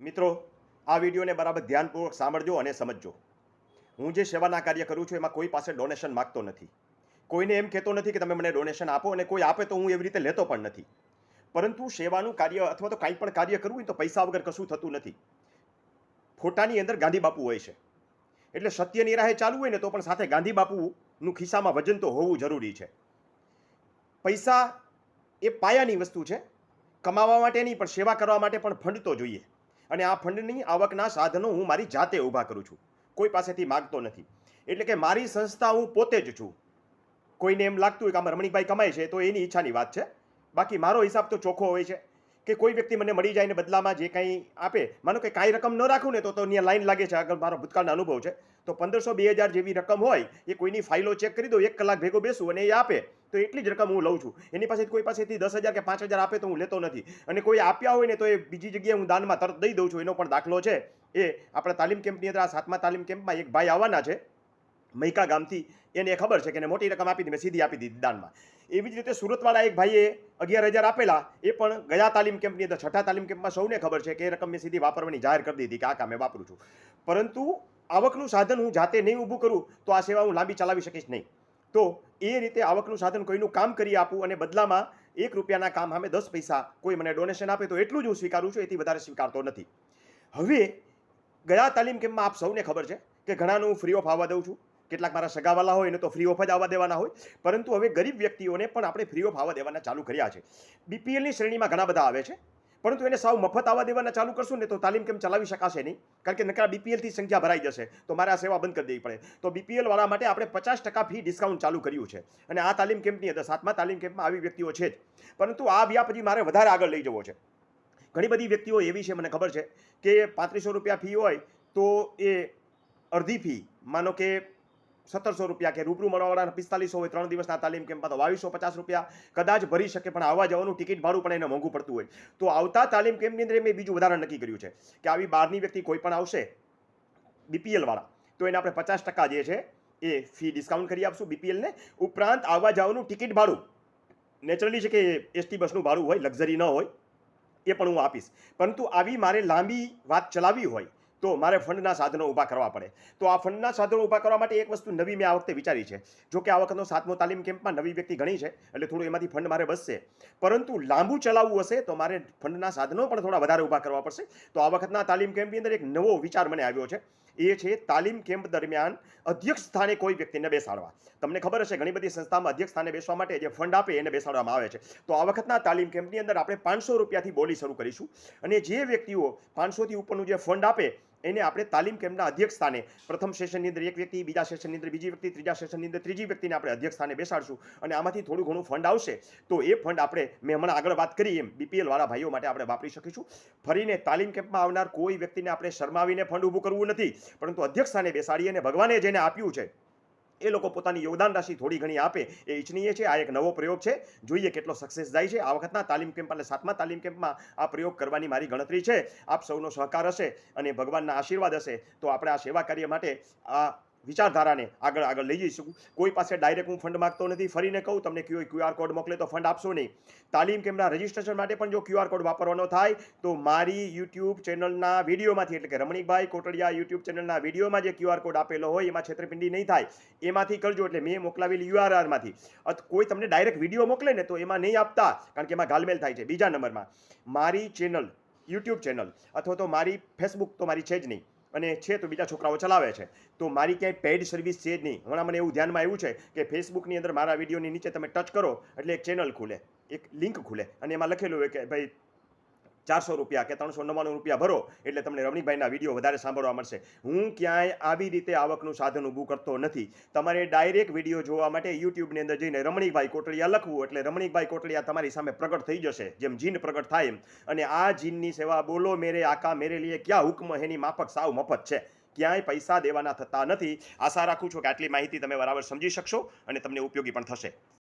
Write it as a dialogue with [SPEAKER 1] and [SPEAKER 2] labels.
[SPEAKER 1] મિત્રો, આ વિડીયોને બરાબર ધ્યાનપૂર્વક સાંભળજો અને સમજજો. હું જે સેવાના કાર્ય કરું છું, એમાં કોઈ પાસે ડોનેશન માગતો નથી. કોઈને એમ કહેતો નથી કે તમે મને ડોનેશન આપો અને કોઈ આપે તો હું એવી રીતે લેતો પણ નથી. પરંતુ સેવાનું કાર્ય અથવા તો કાંઈ પણ કાર્ય કરવું હોય તો પૈસા વગર કશું થતું નથી. ફોટાની અંદર ગાંધી બાપુ હોય છે. એટલે સત્યની રાહે ચાલવું હોય ને તો પણ સાથે ગાંધી બાપુનું ખિસ્સામાં વજન તો હોવું જરૂરી છે. પૈસા એ પાયાની વસ્તુ છે. કમાવા માટે નહીં પણ, સેવા કરવા માટે પણ ફંડ તો જોઈએ. અને આ ફંડની આવકના સાધનો હું મારી જાતે ઊભા કરું છું. કોઈ પાસેથી માગતો નથી. એટલે કે મારી સંસ્થા હું પોતે જ છું. કોઈને એમ લાગતું હોય કે આમાં રમણીકભાઈ કમાય છે, તો એની ઈચ્છાની વાત છે. બાકી મારો હિસાબ તો ચોખ્ખો હોય છે કે કોઈ વ્યક્તિ મને મળી જાય ને બદલામાં જે કંઈ આપે, માનો કે કાંઈ રકમ ન રાખું ને તો તો ત્યાં લાઈન લાગે છે, આગળ મારો ભૂતકાળનો અનુભવ છે. તો પંદરસો બે હજાર જેવી રકમ હોય, એ કોઈની ફાઇલો ચેક કરી દો, એક કલાક ભેગો બેસું અને એ આપે. તો એટલી જ રકમ હું લઉં છું. એની પાસેથી કોઈ પાસેથી દસ હજાર કે પાંચ હજાર આપે તો હું લેતો નથી. અને કોઈ આપ્યા હોય ને તો એ બીજી જગ્યાએ હું દાનમાં તરત દઈ દઉં છું. એનો પણ દાખલો છે. એ આપણા તાલીમ કેમ્પની અંદર આ સાતમા તાલીમ કેમ્પમાં એક ભાઈ આવવાના છે. મૈકા ગામથી. એને ખબર છે કે એને મોટી રકમ આપી દીધી મેં સીધી આપી દીધી દાનમાં. એવી જ રીતે સુરતવાળા એક ભાઈએ અગિયાર હજાર આપેલા. એ પણ ગયા તાલીમ કેમ્પની અંદર છઠ્ઠા તાલીમ કેમ્પમાં સૌને ખબર છે કે એ રકમ મેં સીધી વાપરવાની જાહેર કરી દીધી કે આ કામે વાપરું છું. પરંતુ આવકનું સાધન હું જાતે નહીં ઊભું કરું તો આ સેવા હું લાંબી ચલાવી શકીશ નહીં. તો એ રીતે આવકનું સાધન કોઈનું કામ કરી આપું અને બદલામાં એક રૂપિયાના કામ સામે દસ પૈસા કોઈ મને ડોનેશન આપે તો એટલું જ હું સ્વીકારું છું, એથી વધારે સ્વીકારતો નથી. હવે ગયા તાલીમ કેમ્પમાં આપ સૌને ખબર છે કે ઘણાનું ફ્રી ઓફ આવવા દઉં છું. કેટલાક મારા સગાવાલા હોય એને તો ફ્રી ઓફ જ આવવા દેવાના હોય. પરંતુ હવે ગરીબ વ્યક્તિઓને પણ આપણે ફ્રી ઓફ આવવા દેવાના ચાલુ કર્યા છે. બીપીએલની શ્રેણીમાં ઘણા બધા આવે છે. પરંતુ એને સાવ મફત આવવા દેવાના ચાલુ કરશું ને તો તાલીમ કેમ ચલાવી શકાશે નહીં? કારણ કે નકરા બીપીએલથી સંખ્યા ભરાઈ જશે. તો મારે આ સેવા બંધ કરી દેવી પડે. તો બીપીએલ વાળા માટે આપણે પચાસ ટકા ફી ડિસ્કાઉન્ટ ચાલુ કર્યું છે. અને આ તાલીમ કેમ્પની અંદર સાતમા તાલીમ કેમ્પમાં આવી વ્યક્તિઓ છે જ. પરંતુ આ વ્યાપ પછી મારે વધારે આગળ લઈ જવો છે. ઘણી બધી વ્યક્તિઓ એવી છે, મને ખબર છે, કે પાંત્રીસો રૂપિયા ફી હોય તો એ અડધી ફી, માનો કે સત્તરસો રૂપિયા કે રૂબરૂ મળવાવાળાના પિસ્તાલીસો હોય ત્રણ દિવસના તાલીમ કેમ્પમાં તો બાવીસો પચાસ રૂપિયા કદાચ ભરી શકે પણ આવવા જવાનું ટિકિટ ભાડું પણ એને મોંઘું પડતું હોય. તો આવતા તાલીમ કેમ્પની અંદર મેં બીજું વધારે નક્કી કર્યું છે કે આવી બહારની વ્યક્તિ કોઈ પણ આવશે બીપીએલવાળા તો એને આપણે પચાસ ટકા જે છે એ ફી ડિસ્કાઉન્ટ કરી આપશું બીપીએલને ઉપરાંત આવવા જવાનું ટિકિટ ભાડું. નેચરલી છે કે એસટી બસનું ભાડું હોય લક્ઝરી ન હોય, એ પણ હું આપીશ. પરંતુ આવી મારે લાંબી વાત ચલાવવી હોય તો મારે ફંડના સાધનો ઊભા કરવા પડે. તો આ ફંડના સાધનો ઊભા કરવા માટે એક વસ્તુ નવી મેં આ વખતે વિચારી છે. જો કે આ વખતનો સાતમો તાલીમ કેમ્પમાં નવી વ્યક્તિ ઘણી છે, એટલે થોડું એમાંથી ફંડ મારે બસશે પરંતુ લાંબુ ચલાવવું હશે તો મારે ફંડના સાધનો પણ થોડા વધારે ઊભા કરવા પડશે. તો આ વખતના તાલીમ કેમ્પની અંદર એક નવો વિચાર મને આવ્યો છે. એ છે તાલીમ કેમ્પ દરમિયાન અધ્યક્ષ સ્થાને કોઈ વ્યક્તિને બેસાડવા. તમને ખબર હશે ઘણી બધી સંસ્થામાં અધ્યક્ષ સ્થાને બેસવા માટે જે ફંડ આપે એને બેસાડવામાં આવે છે. તો આ વખતના તાલીમ કેમ્પની અંદર આપણે પાંચસો રૂપિયાથી બોલી શરૂ કરીશું. અને જે વ્યક્તિઓ પાંચસોથી ઉપરનું જે ફંડ આપે એને આપણે તાલીમ કેમ્પના અધ્યક્ષ સ્થાને પ્રથમ સેશનની અંદર એક વ્યક્તિ, બીજા સેશનની અંદર બીજી વ્યક્તિ, ત્રીજા સેશનની અંદર ત્રીજી વ્યક્તિને આપણે અધ્યક્ષ સ્થાને બેસાડશું. અને આમાંથી થોડું ઘણું ફંડ આવશે, તો એ ફંડ આપણે મેં હમણાં આગળ વાત કરી એમ બીપીએલ વાળા ભાઈઓ માટે આપણે વાપરી શકીશું. ફરીને તાલીમ કેમ્પમાં આવનાર કોઈ વ્યક્તિને આપણે શરમાવીને ફંડ ઊભું કરવું નથી, પરંતુ અધ્યક્ષ સ્થાને બેસાડી અને ભગવાને જેને આપ્યું છે એ લોકો પોતાની યોગદાન રાશિ થોડી ઘણી આપે એ ઈચ્છનીય છે. આ એક નવો પ્રયોગ છે. જોઈએ કેટલો સક્સેસ જાય છે. આ વખતના તાલીમ કેમ્પ અને સાતમા તાલીમ કેમ્પમાં આ પ્રયોગ કરવાની મારી ગણતરી છે. આપ સૌનો સહકાર હશે અને ભગવાનના આશીર્વાદ હશે. તો આપણે આ સેવા કાર્ય માટે આ વિચારધારાને આગળ આગળ લઈ જઈ શકું કોઈ પાસે ડાયરેક્ટ હું ફંડ માગતો નથી. ફરીને કહું, તમને કયો ક્યુઆર કોડ મોકલે તો ફંડ આપશો નહીં. તાલીમ કેમ્પના રજિસ્ટ્રેશન માટે પણ જો ક્યુઆર કોડ વાપરવાનો થાય, તો મારી યુટ્યુબ ચેનલના વિડીયોમાંથી, એટલે કે રમણીકભાઈ કોટડિયા યુટ્યુબ ચેનલના વિડીયોમાં જે ક્યુઆર કોડ આપેલો હોય, એમાં છેતરપિંડી નહીં થાય. એમાંથી કરજો, એટલે મેં મોકલાવેલી યુઆરઆરમાંથી કોઈ તમને ડાયરેક્ટ વીડિયો મોકલે ને તો એમાં નહીં આપતા, કારણ કે એમાં ગાલમેલ થાય છે બીજા નંબરમાં. મારી ચેનલ યુટ્યુબ ચેનલ અથવા તો મારી ફેસબુક તો મારી છે જ નહીં. અને છે તો બીજા છોકરાઓ ચલાવે છે. તો મારી ક્યાંય પેઇડ સર્વિસ છે જ નહીં. હમણાં મને એવું ધ્યાનમાં આવ્યું છે કે ફેસબુકની અંદર મારા વિડીયોની નીચે તમે ટચ કરો એટલે એક ચેનલ ખુલે. એક લિંક ખુલે. અને એમાં લખેલું હોય કે ભાઈ ચારસો રૂપિયા કે ત્રણસો નવ્વાણું રૂપિયા ભરો એટલે તમને રમણીભાઈના વીડિયો વધારે સાંભળવા મળશે. હું ક્યાંય આવી રીતે આવકનું સાધન ઊભું કરતો નથી. તમારે ડાયરેક્ટ વીડિયો જોવા માટે યુટ્યુબની અંદર જઈને રમણીકભાઈ કોટડિયા લખવું એટલે રમણીકભાઈ કોટડિયા તમારી સામે પ્રગટ થઈ જશે. જેમ જીન પ્રગટ થાય એમ. અને આ જીનની સેવા બોલો મેરે આકા મેરે લીએ ક્યાં હુકમ એની માફક સાવ મફત છે. ક્યાંય પૈસા દેવાના થતા નથી. આશા રાખું છું કે આટલી માહિતી તમે બરાબર સમજી શકશો અને તમને ઉપયોગી પણ થશે.